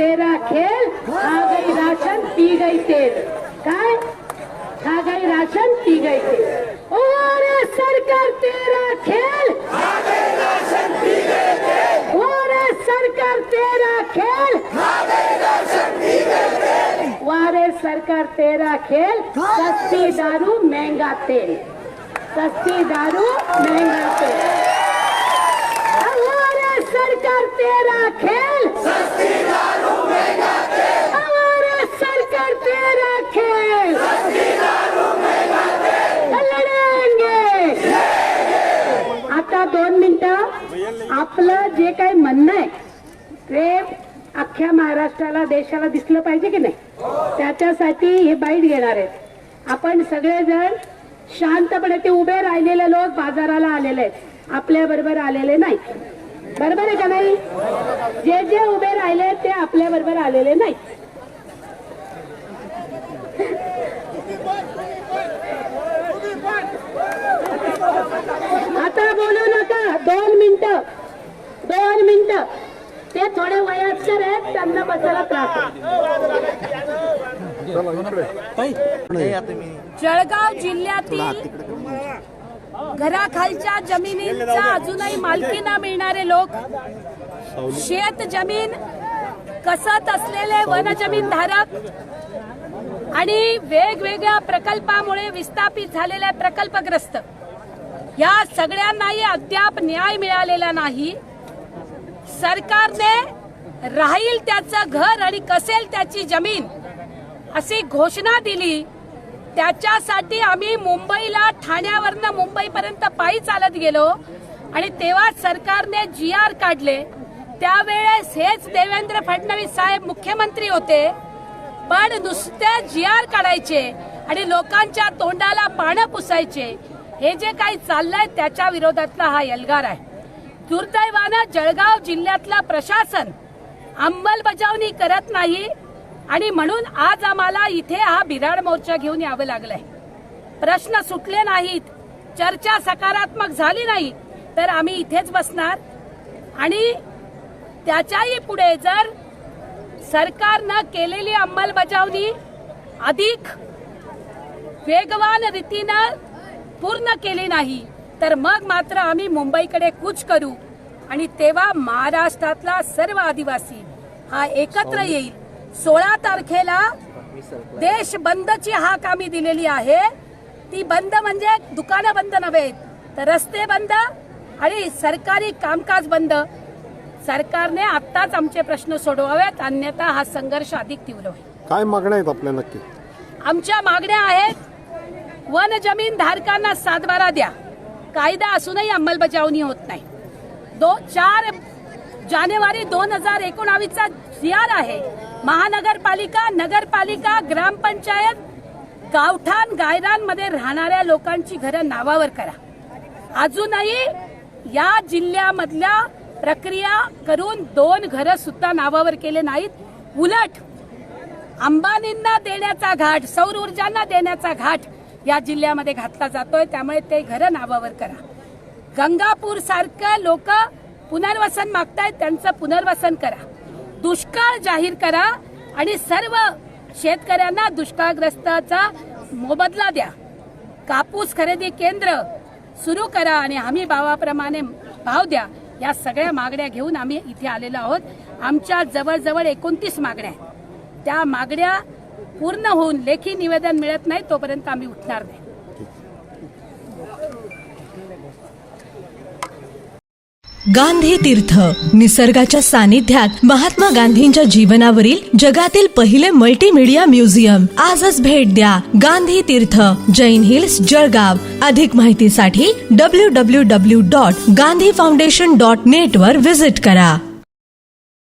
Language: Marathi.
तेरा खेल खा गई राशन पी गई तेल. काय? खा गई राशन पी गई तेल और सरकार तेरा खेल और सरकार तेरा खेल वारे सरकार तेरा खेल सस्ती दारू महंगा तेल. सस्ती दारू महंगा तेल. हमारे सरकार तेरा खेल हमारे सरकार तेरा खेल लढेंगे आता दोन मिनिटं आपलं जे काही म्हणणं आहे ते अख्ख्या महाराष्ट्राला देशाला दिसलं पाहिजे की नाही? त्याच्यासाठी हे बाईट घेणार आहेत. आपण सगळेजण शांतपणे ते उभे राहिलेले लोक बाजाराला आलेले आहेत. आपल्या बरोबर आलेले नाही. बरोबर आहे का नाही? जे जे उभे राहिले ते आपल्या बरोबर आलेले नाही. आता बोलू नका. दोन मिनिटं. दोन मिनिटं. ते थोडे वयस्कर आहेत त्यांना बसायला त्रास जळगाव जिल्ह्यातील घराखालच्या जमिनींचा अजूनही मालकी न मिळणारे लोक शेत जमीन कसत असलेले वनजमीन धारक आणि वेगवेगळ्या प्रकल्पामुळे विस्थापित झालेले प्रकल्पग्रस्त. या सगळ्यांनाही अद्याप न्याय मिळालेला नाही. सरकारने राहील त्याचं घर आणि कसेल त्याची जमीन अशी घोषणा दिली. त्याच्यासाठी आम्ही मुंबईला ठाण्यावरनं मुंबईपर्यंत पायी चालत गेलो आणि तेव्हा सरकारने जी आर काढले. त्यावेळेस हेच देवेंद्र फडणवीस साहेब मुख्यमंत्री होते. पण नुसते जी आर काढायचे आणि लोकांच्या तोंडाला पानं पुसायचे. हे जे काही चाललंय त्याच्या विरोधातला हा एल्गार आहे. दुर्दैवानं जळगाव जिल्ह्यातलं प्रशासन अंमलबजावणी करत नाही आणि म्हणून आज आम्हाला इथे हा बिराड मोर्चा घेऊन यावं लागलंय. प्रश्न सुटले नाहीत चर्चा सकारात्मक झाली नाही तर आम्ही इथेच बसणार. आणि त्याच्याही पुढे जर सरकारनं केलेली अंमलबजावणी अधिक वेगवान रीतीनं पूर्ण केली नाही तर मग मात्र आम्ही मुंबईकडे कूच करू. आणि तेव्हा महाराष्ट्रातला सर्व आदिवासी हा एकत्र येईल. सोळा तारखेला देश बंदची हाक आम्ही दिलेली आहे. ती बंद म्हणजे दुकानं बंद नव्हे तर रस्ते बंद आणि सरकारी कामकाज बंद. सरकारने आत्ताच आमचे प्रश्न सोडवावेत अन्यथा हा संघर्ष अधिक तीव्र होईल. काय मागण्या आहेत आपल्या नक्की? आमच्या मागण्या आहेत वन जमीन धारकांना सातबारा द्या. कायदा असूनही अंमलबजावणी होत नाही. दो चार जानेवारी दोन हजार एकोणावीसचा जी आहे. महानगरपालिका नगरपालिका ग्रामपंचायत गावठाण गायरांमध्ये राहणाऱ्या लोकांची घरं नावावर करा. अजूनही या जिल्ह्यामधल्या प्रक्रिया करून दोन घरं सुद्धा नावावर केले नाहीत. उलट अंबानींना देण्याचा घाट सौर ऊर्जांना देण्याचा घाट या जिल्ह्यामध्ये घातला जातोय. त्यामुळे ते घरं नावावर करा. गंगापूर सारखं लोक पुनर्वसन मागतायत त्यांचं पुनर्वसन करा. दुष्काळ जाहीर करा आणि सर्व शेतकऱ्यांना दुष्काळग्रस्ताचा मोबदला द्या. कापूस खरेदी केंद्र सुरू करा आणि हमी भावाप्रमाणे भाव द्या. या सगळ्या मागण्या घेऊन आम्ही इथे आलेलो आहोत. आमच्या जवळजवळ एकोणतीस मागण्या आहेत. त्या मागण्या पूर्ण होऊन लेखी निवेदन मिळत नाही तोपर्यंत आम्ही उठणार नाही. गांधी तीर्थ निसर्गाच्या सानिध्यात महात्मा गांधींच्या जीवनावरील जगातील पहिले मल्टीमीडिया म्युझियम आजच भेट द्या गांधी तीर्थ जैन हिल्स जळगाव. अधिक माहितीसाठी W W W dot Gandhi foundation dot net वर विजिट करा.